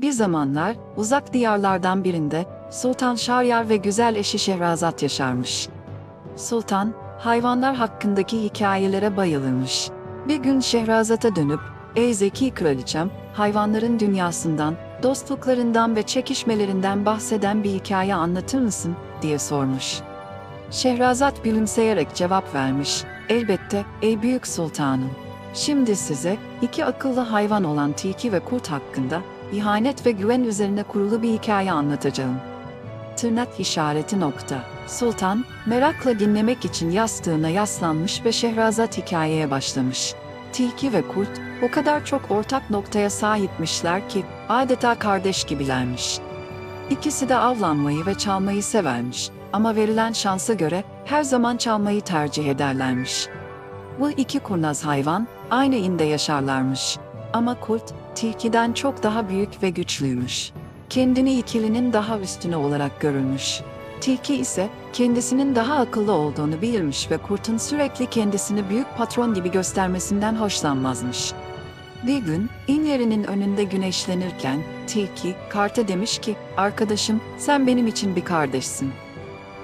Bir zamanlar uzak diyarlardan birinde Sultan Şaryar ve güzel eşi Şehrazat yaşarmış. Sultan, hayvanlar hakkındaki hikayelere bayılırmış. Bir gün Şehrazat'a dönüp, ''Ey zeki kraliçem, hayvanların dünyasından, dostluklarından ve çekişmelerinden bahseden bir hikaye anlatır mısın?'' diye sormuş. Şehrazat gülümseyerek cevap vermiş, ''Elbette, ey büyük sultanım. Şimdi size iki akıllı hayvan olan tilki ve kurt hakkında ihanet ve güven üzerine kurulu bir hikaye anlatacağım. Tırnak işareti nokta. Sultan, merakla dinlemek için yastığına yaslanmış ve Şehrazat hikayeye başlamış. Tilki ve kurt, o kadar çok ortak noktaya sahipmişler ki, adeta kardeş gibilermiş. İkisi de avlanmayı ve çalmayı severmiş ama verilen şansa göre her zaman çalmayı tercih ederlermiş. Bu iki kurnaz hayvan aynı inde yaşarlarmış. Ama kurt, tilkiden çok daha büyük ve güçlüymüş. Kendini ikilinin daha üstüne olarak görülmüş. Tilki ise kendisinin daha akıllı olduğunu bilirmiş ve kurtun sürekli kendisini büyük patron gibi göstermesinden hoşlanmazmış. Bir gün in yerinin önünde güneşlenirken tilki karta demiş ki arkadaşım sen benim için bir kardeşsin.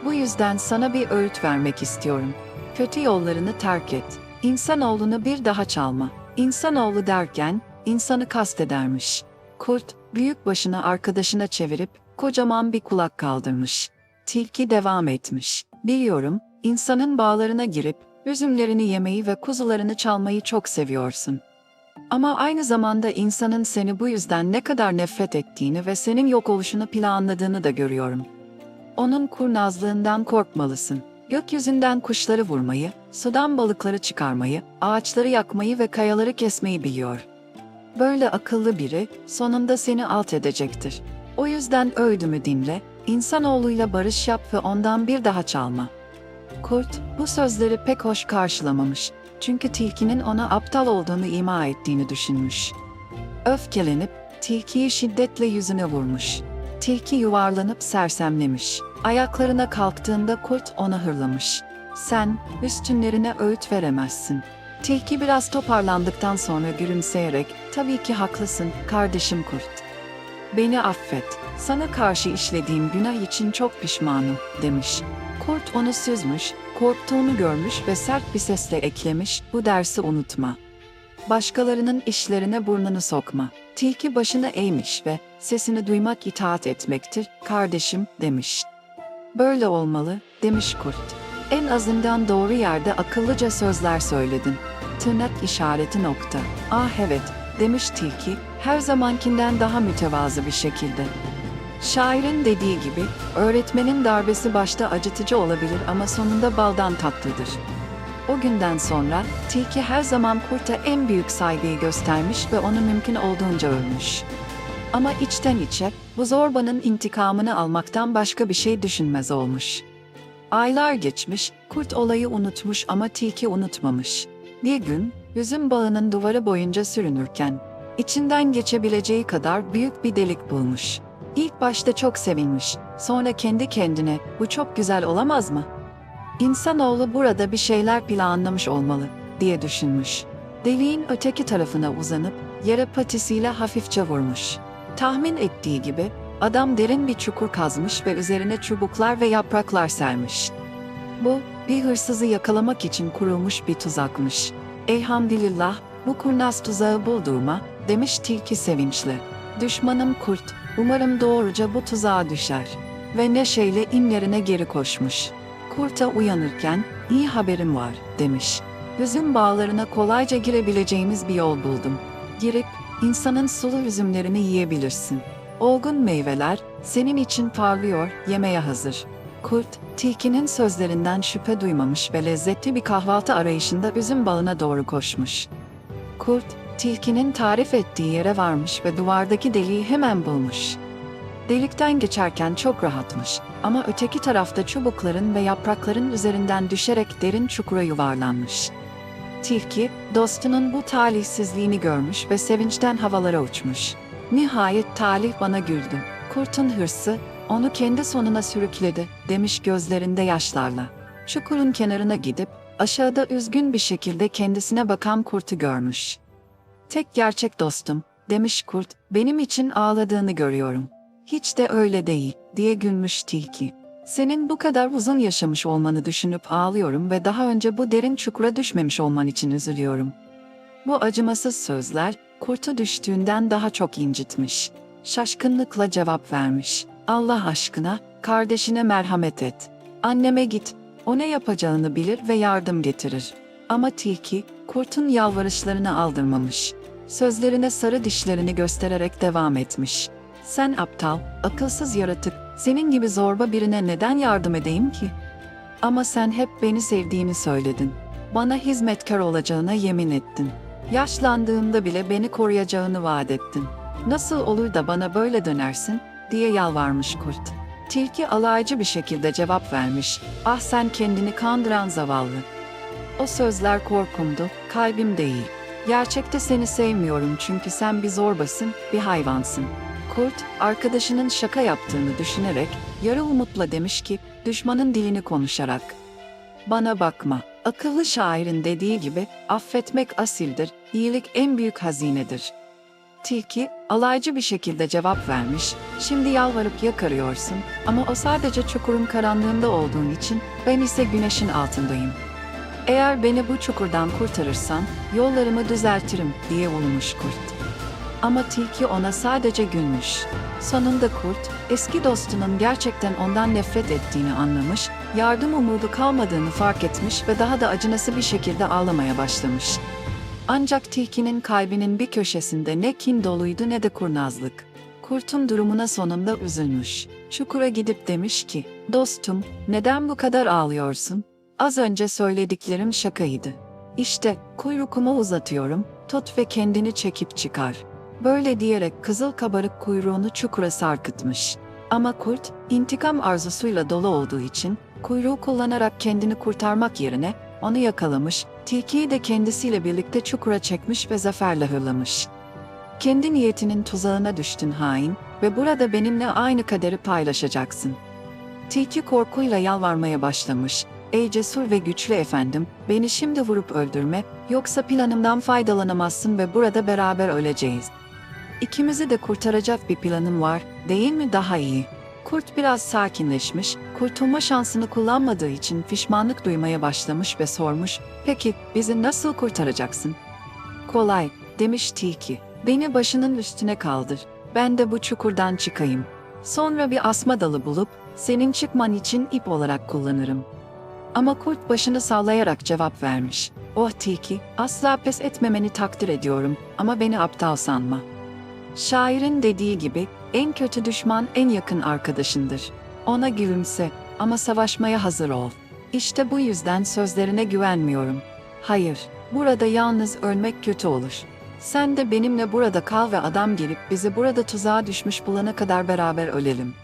Bu yüzden sana bir öğüt vermek istiyorum. Kötü yollarını terk et. İnsanoğlunu bir daha çalma. İnsanoğlu derken insanı kastedermiş. Kurt büyük başını arkadaşına çevirip kocaman bir kulak kaldırmış. Tilki devam etmiş. Biliyorum, insanın bağlarına girip üzümlerini yemeyi ve kuzularını çalmayı çok seviyorsun. Ama aynı zamanda insanın seni bu yüzden ne kadar nefret ettiğini ve senin yok oluşunu planladığını da görüyorum. Onun kurnazlığından korkmalısın. Gökyüzünden kuşları vurmayı, sudan balıkları çıkarmayı, ağaçları yakmayı ve kayaları kesmeyi biliyor. Böyle akıllı biri sonunda seni alt edecektir. O yüzden öğüdümü dinle, insanoğluyla barış yap ve ondan bir daha çalma. Kurt bu sözleri pek hoş karşılamamış. Çünkü tilkinin ona aptal olduğunu ima ettiğini düşünmüş. Öfkelenip tilkiyi şiddetle yüzüne vurmuş. Tilki yuvarlanıp sersemlemiş. Ayaklarına kalktığında kurt ona hırlamış. Sen üstünlerine öğüt veremezsin. Tilki biraz toparlandıktan sonra gülümseyerek, tabii ki haklısın kardeşim kurt. Beni affet, sana karşı işlediğim günah için çok pişmanım, demiş. Kurt onu süzmüş, korktuğunu görmüş ve sert bir sesle eklemiş, bu dersi unutma. Başkalarının işlerine burnunu sokma. Tilki başını eğmiş ve sesini duymak itaat etmektir, kardeşim, demiş. Böyle olmalı, demiş kurt. En azından doğru yerde akıllıca sözler söyledin. Tırnak işareti nokta. Ah evet, demiş tilki, her zamankinden daha mütevazı bir şekilde. Şairin dediği gibi, öğretmenin darbesi başta acıtıcı olabilir ama sonunda baldan tatlıdır. O günden sonra tilki her zaman kurta en büyük saygıyı göstermiş ve onu mümkün olduğunca övmüş. Ama içten içe bu zorbanın intikamını almaktan başka bir şey düşünmez olmuş. Aylar geçmiş, kurt olayı unutmuş ama tilki unutmamış. Bir gün, üzüm bağının duvarı boyunca sürünürken, içinden geçebileceği kadar büyük bir delik bulmuş. İlk başta çok sevinmiş, sonra kendi kendine, bu çok güzel olamaz mı? İnsanoğlu burada bir şeyler planlamış olmalı, diye düşünmüş. Deliğin öteki tarafına uzanıp, yere patisiyle hafifçe vurmuş. Tahmin ettiği gibi, adam derin bir çukur kazmış ve üzerine çubuklar ve yapraklar sermiş. Bu, bir hırsızı yakalamak için kurulmuş bir tuzakmış. Elhamdülillah, bu kurnaz tuzağı bulduğuma, demiş tilki sevinçle. Düşmanım kurt, umarım doğruca bu tuzağa düşer. Ve neşeyle inlerine geri koşmuş. Kurta uyanırken, iyi haberim var, demiş. Üzüm bağlarına kolayca girebileceğimiz bir yol buldum. Girip, insanın sulu üzümlerini yiyebilirsin. Olgun meyveler, senin için parlıyor, yemeye hazır. Kurt, tilkinin sözlerinden şüphe duymamış ve lezzetli bir kahvaltı arayışında üzüm balına doğru koşmuş. Kurt, tilkinin tarif ettiği yere varmış ve duvardaki deliği hemen bulmuş. Delikten geçerken çok rahatmış ama öteki tarafta çubukların ve yaprakların üzerinden düşerek derin çukura yuvarlanmış. Tilki, dostunun bu talihsizliğini görmüş ve sevinçten havalara uçmuş. Nihayet talih bana güldü. Kurtun hırsı, onu kendi sonuna sürükledi, demiş gözlerinde yaşlarla. Çukurun kenarına gidip, aşağıda üzgün bir şekilde kendisine bakan kurtu görmüş. Tek gerçek dostum, demiş kurt, benim için ağladığını görüyorum. Hiç de öyle değil, diye gülmüş tilki. Senin bu kadar uzun yaşamış olmanı düşünüp ağlıyorum ve daha önce bu derin çukura düşmemiş olman için üzülüyorum. Bu acımasız sözler, kurtu düştüğünden daha çok incitmiş. Şaşkınlıkla cevap vermiş. Allah aşkına, kardeşine merhamet et. Anneme git, o ne yapacağını bilir ve yardım getirir. Ama tilki, kurtun yalvarışlarını aldırmamış. Sözlerine sarı dişlerini göstererek devam etmiş. Sen aptal, akılsız yaratık, senin gibi zorba birine neden yardım edeyim ki? Ama sen hep beni sevdiğini söyledin. Bana hizmetkar olacağına yemin ettin. Yaşlandığımda bile beni koruyacağını vaat ettin. Nasıl olur da bana böyle dönersin? diye yalvarmış kurt. Tilki alaycı bir şekilde cevap vermiş. Ah sen kendini kandıran zavallı. O sözler korkumdu, kalbim değil. Gerçekte seni sevmiyorum çünkü sen bir zorbasın, bir hayvansın. Kurt, arkadaşının şaka yaptığını düşünerek, yarı umutla demiş ki, düşmanın dilini konuşarak. Bana bakma, akıllı şairin dediği gibi, affetmek asildir, iyilik en büyük hazinedir. Tilki, alaycı bir şekilde cevap vermiş, şimdi yalvarıp yakarıyorsun ama o sadece çukurun karanlığında olduğun için, ben ise güneşin altındayım. Eğer beni bu çukurdan kurtarırsan, yollarımı düzeltirim diye ulumuş kurt. Ama tilki ona sadece gülmüş. Sonunda kurt, eski dostunun gerçekten ondan nefret ettiğini anlamış, yardım umudu kalmadığını fark etmiş ve daha da acınası bir şekilde ağlamaya başlamış. Ancak tilkinin kalbinin bir köşesinde ne kin doluydu ne de kurnazlık. Kurtun durumuna sonunda üzülmüş. Çukura gidip demiş ki, dostum, neden bu kadar ağlıyorsun? Az önce söylediklerim şakaydı. İşte, kuyruğumu uzatıyorum, tut ve kendini çekip çıkar. Böyle diyerek kızıl kabarık kuyruğunu çukura sarkıtmış. Ama kurt, intikam arzusuyla dolu olduğu için, kuyruğu kullanarak kendini kurtarmak yerine, onu yakalamış, tilkiyi de kendisiyle birlikte çukura çekmiş ve zaferle hırlamış. Kendi niyetinin tuzağına düştün hain ve burada benimle aynı kaderi paylaşacaksın. Tilki korkuyla yalvarmaya başlamış. Ey cesur ve güçlü efendim, beni şimdi vurup öldürme, yoksa planımdan faydalanamazsın ve burada beraber öleceğiz. İkimizi de kurtaracak bir planım var, değil mi daha iyi? Kurt biraz sakinleşmiş, kurtulma şansını kullanmadığı için pişmanlık duymaya başlamış ve sormuş, peki bizi nasıl kurtaracaksın? Kolay, demiş tilki. Beni başının üstüne kaldır, ben de bu çukurdan çıkayım. Sonra bir asma dalı bulup, senin çıkman için ip olarak kullanırım. Ama kurt başını sallayarak cevap vermiş. Oh tilki, asla pes etmemeni takdir ediyorum ama beni aptal sanma. Şairin dediği gibi, en kötü düşman en yakın arkadaşındır. Ona gülümse ama savaşmaya hazır ol. İşte bu yüzden sözlerine güvenmiyorum. Hayır, burada yalnız ölmek kötü olur. Sen de benimle burada kal ve adam gelip bizi burada tuzağa düşmüş bulana kadar beraber ölelim.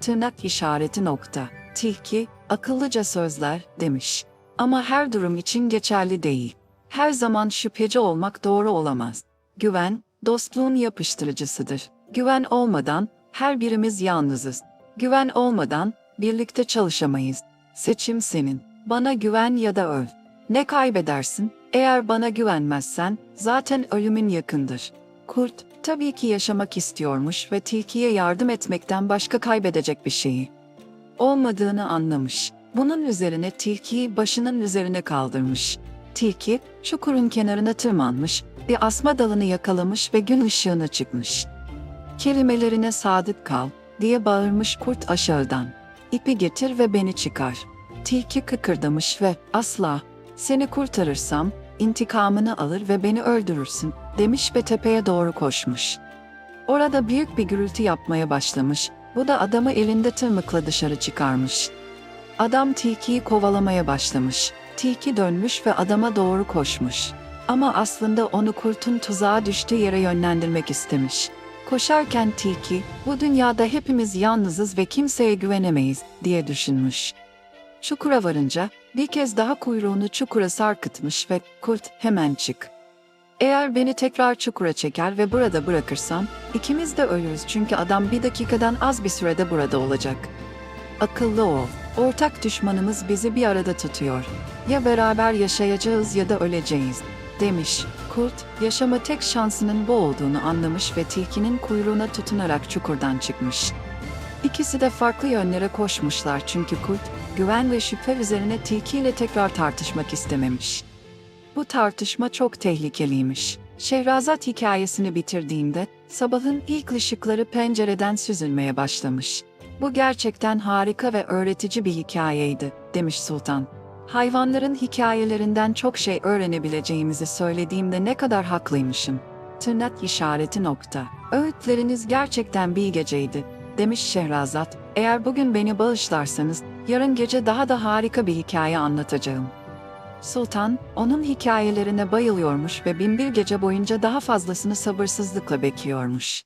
Tırnak işareti nokta. Tilki, akıllıca sözler, demiş. Ama her durum için geçerli değil. Her zaman şüpheci olmak doğru olamaz. Güven, dostluğun yapıştırıcısıdır. Güven olmadan, her birimiz yalnızız. Güven olmadan, birlikte çalışamayız. Seçim senin. Bana güven ya da öl. Ne kaybedersin? Eğer bana güvenmezsen, zaten ölümün yakındır. Kurt, tabii ki yaşamak istiyormuş ve tilkiye yardım etmekten başka kaybedecek bir şeyi olmadığını anlamış. Bunun üzerine tilkiyi başının üzerine kaldırmış. Tilki, çukurun kenarına tırmanmış, bir asma dalını yakalamış ve gün ışığına çıkmış. Kelimelerine sadık kal, diye bağırmış kurt aşağıdan. İpi getir ve beni çıkar. Tilki kıkırdamış ve asla, seni kurtarırsam, intikamını alır ve beni öldürürsün, demiş ve tepeye doğru koşmuş. Orada büyük bir gürültü yapmaya başlamış, bu da adamı elinde tırmıkla dışarı çıkarmış. Adam tilkiyi kovalamaya başlamış. Tilki dönmüş ve adama doğru koşmuş. Ama aslında onu kurtun tuzağa düştüğü yere yönlendirmek istemiş. Koşarken tilki, bu dünyada hepimiz yalnızız ve kimseye güvenemeyiz diye düşünmüş. Çukura varınca bir kez daha kuyruğunu çukura sarkıtmış ve kurt hemen çık. Eğer beni tekrar çukura çeker ve burada bırakırsan, ikimiz de ölürüz çünkü adam bir dakikadan az bir sürede burada olacak. Akıllı ol. Ortak düşmanımız bizi bir arada tutuyor. Ya beraber yaşayacağız ya da öleceğiz, demiş Kurt, yaşama tek şansının bu olduğunu anlamış ve tilkinin kuyruğuna tutunarak çukurdan çıkmış. İkisi de farklı yönlere koşmuşlar çünkü kurt, güven ve şüphe üzerine tilkiyle tekrar tartışmak istememiş. Bu tartışma çok tehlikeliymiş. Şehrazat hikayesini bitirdiğinde sabahın ilk ışıkları pencereden süzülmeye başlamış. Bu gerçekten harika ve öğretici bir hikayeydi, demiş Sultan. Hayvanların hikayelerinden çok şey öğrenebileceğimizi söylediğimde ne kadar haklıymışım. Tırnak işareti nokta. Öğütleriniz gerçekten bilgeceydi, demiş Şehrazat. Eğer bugün beni bağışlarsanız, yarın gece daha da harika bir hikaye anlatacağım. Sultan, onun hikayelerine bayılıyormuş ve binbir gece boyunca daha fazlasını sabırsızlıkla bekliyormuş.